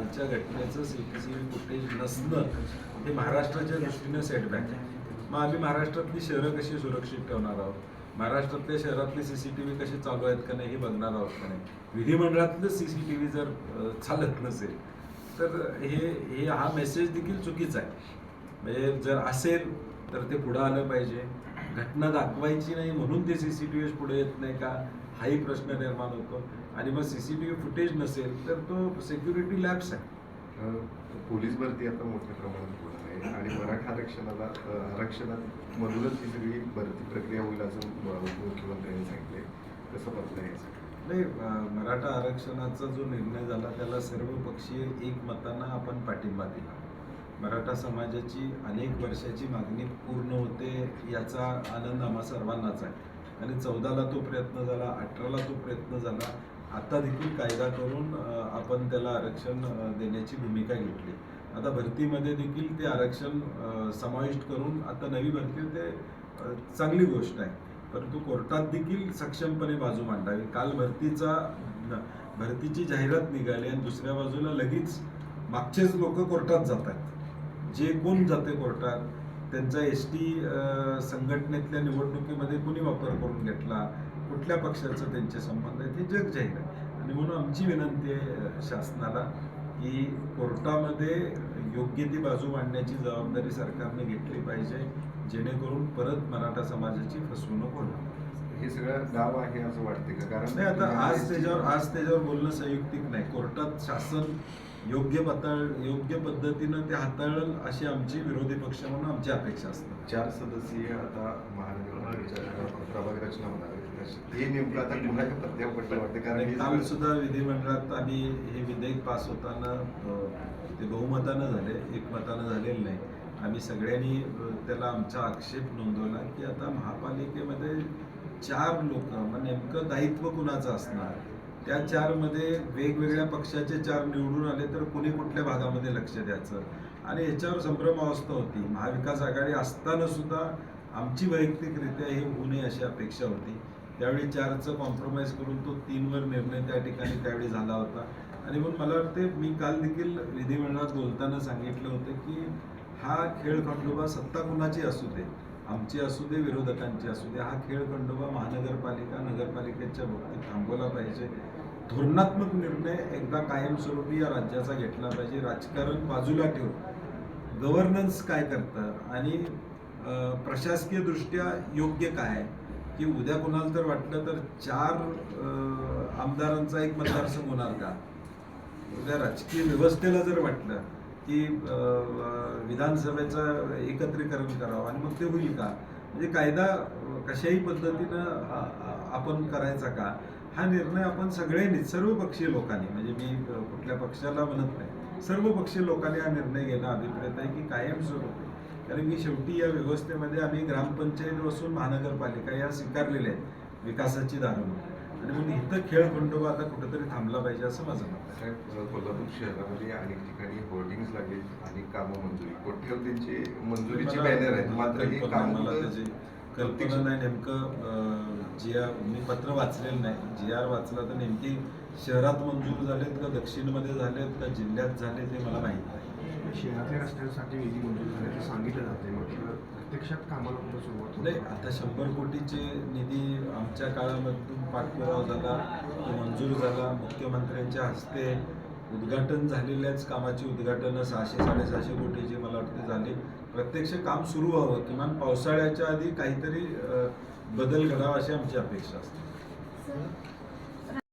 कालच्या घटनेचं C T C footage नसणं हे महाराष्ट्राच्या दृष्टीनं सेटबॅक आहे. मग आम्ही महाराष्ट्रातली शहरं कशी सुरक्षित ठेवणार आहोत? महाराष्ट्रातल्या शहरातले सी सी टी व्ही कसे चालू आहेत का नाही हे बघणार आहोत का नाही? विधिमंडळातलं सी सी टी व्ही जर चालत नसेल तर हे हे हा मेसेज देखील चुकीचा आहे. म्हणजे जर असेल तर ते पुढं आलं पाहिजे. घटना दाखवायची नाही म्हणून ते सी सी टी व्ही पुढे येत नाही का? हाही प्रश्न निर्माण होतो. आणि मग C C T V footage नसेल तर तो सेक्युरिटी लॅब्स आहे. पोलीस भरती आता मोठ्या प्रमाणात होणार आहे. आणि मराठा आरक्षणाला आरक्षणात मधूनच ही सगळी भरती प्रक्रिया होईल असं मुख्यमंत्र्यांनी सांगितले कसं बदलं आहे सगळं नाही मराठा आरक्षणाचा जो निर्णय झाला त्याला सर्व पक्षीय एकमतानं आपण पाठिंबा दिला. मराठा समाजाची अनेक वर्षाची मागणी पूर्ण होते याचा आनंद आम्हा सर्वांनाच आहे. आणि चौदाला तो प्रयत्न झाला अठराला तो प्रयत्न झाला. आता देखील कायदा करून आपण त्याला आरक्षण देण्याची भूमिका घेतली. आता भरतीमध्ये देखील ते आरक्षण समाविष्ट करून आता नवी भरती ते चांगली गोष्ट आहे. परंतु कोर्टात देखील सक्षमपणे बाजू मांडावी. काल भरतीचा भरतीची जाहिरात निघाली आणि दुसऱ्या बाजूला लगेच मागचेच लोक कोर्टात जात आहेत. जे कोण जाते कोर्टात त्यांचा एस टी संघटनेतल्या निवडणुकीमध्ये कोणी वापर करून घेतला कुठल्या पक्षाचं त्यांचे संबंध आहे ते जग जाहीर आहे. आणि म्हणून आमची विनंती आहे शासनाला की कोर्टामध्ये योग्य ती बाजू मांडण्याची जबाबदारी सरकारने घेतली पाहिजे जेणेकरून परत मराठा समाजाची फसवणूक होणार. हे सगळं गाव आहे असं वाटते का? कारण नाही आता आज त्याच्यावर आज त्याच्यावर बोलणं संयुक्तिक नाही. कोर्टात शासन योग्य पताळ योग्य पद्धतीनं ते हाताळल अशी आमची विरोधी पक्ष म्हणून आमची अपेक्षा असते. चार सदस्यीय आता महानगरपालिकेच्या प्रभाग रचना होणार हे नेमकं आता कुणाच्या पत्त्यावर पडलं वाटते. कारण हे काल सगळं- सुद्धा विधिमंडळात आम्ही हे विधेयक पास होताना ते बहुमतानं झाले एकमतानं झालेलं नाही. आम्ही सगळ्यांनी त्याला आमचा आक्षेप नोंदवला की आता महापालिकेमध्ये चार लोक मग नेमकं दायित्व कुणाचं असणार? त्या चारमध्ये वेगवेगळ्या पक्षाचे चार निवडून आले तर कुणी कुठल्या भागामध्ये लक्ष द्यायचं? आणि याच्यावर संभ्रमावस्था होती. महाविकास आघाडी असताना सुद्धा आमची वैयक्तिकरित्या हे होऊ नये अशी अपेक्षा होती. त्यावेळी चारचं कॉम्प्रोमाइज करून तो तीनवर निर्णय त्या ठिकाणी त्यावेळी झाला होता. आणि म्हणून मला वाटते मी काल देखील विधिमंडळात बोलताना सांगितलं होतं की हा खेळ खंडोबा सत्ता कुणाची असू दे. आमची असू दे विरोधकांची असू दे हा खेळ खंडोबा महानगरपालिका नगरपालिकेच्या बाबतीत थांबवला पाहिजे. धोरणात्मक निर्णय एकदा कायमस्वरूपी या राज्याचा घेतला पाहिजे. राजकारण बाजूला ठेवून गव्हर्नन्स काय करतं आणि प्रशासकीय दृष्ट्या योग्य काय आहे? की उद्या कोणाला तर वाटलं तर चार आमदारांचा एक मतदारसंघ होणार का? उद्या राजकीय व्यवस्थेला जर वाटलं की विधानसभेचं एकत्रीकरण करावं आणि मग ते होईल का? म्हणजे कायदा कशाही पद्धतीनं आपण करायचा का? हा निर्णय आपण सगळ्यांनी सर्व पक्षीय लोकांनी म्हणजे मी कुठल्या पक्षाला म्हणत नाही सर्व पक्षीय लोकांनी हा निर्णय घेणं अभिप्रेत आहे की कायमस्वरूपी. कारण की शेवटी या व्यवस्थेमध्ये आम्ही ग्रामपंचायत बसून महानगरपालिका या स्वीकारलेल्या आहेत विकासाची दारं आणि म्हणून इथं खेळ खंडोबा आता कुठेतरी थांबला पाहिजे असं माझं मत आहे. साहेब कोल्हापूर शहरामध्ये अनेक ठिकाणी होर्डिंग्स लागले आणि कामं मंजुरी. कोट्यवधींची मंजुरीची मला- बॅनर आहेत मात्र हे कल्पना काम मला त्याची कल्पना नाही नेमकं जी आर मी पत्र वाचलेलं नाही. जी आर वाचला तर नेमकी शहरात मंजूर झालेत का दक्षिणमध्ये झालेत का जिल्ह्यात झाले ते मला माहीत नाही. शहरातल्या रस्त्यांसाठी निधी मंजूर झाल्याचं सांगितलं जाते मात्र प्रत्यक्षात कामाला कुठं सुरुवात नाही आता शंभर कोटीचे निधी आमच्या काळामधून पाठपुरावा झाला तो मंजूर झाला. मुख्यमंत्र्यांच्या हस्ते उद्घाटन झालेल्याच कामाची उद्घाटनं सहाशे साडेसहाशे कोटीची मला वाटते झाली. प्रत्यक्ष काम सुरू व्हावं किमान पावसाळ्याच्या आधी काहीतरी बदल घडावा अशी आमची अपेक्षा असते.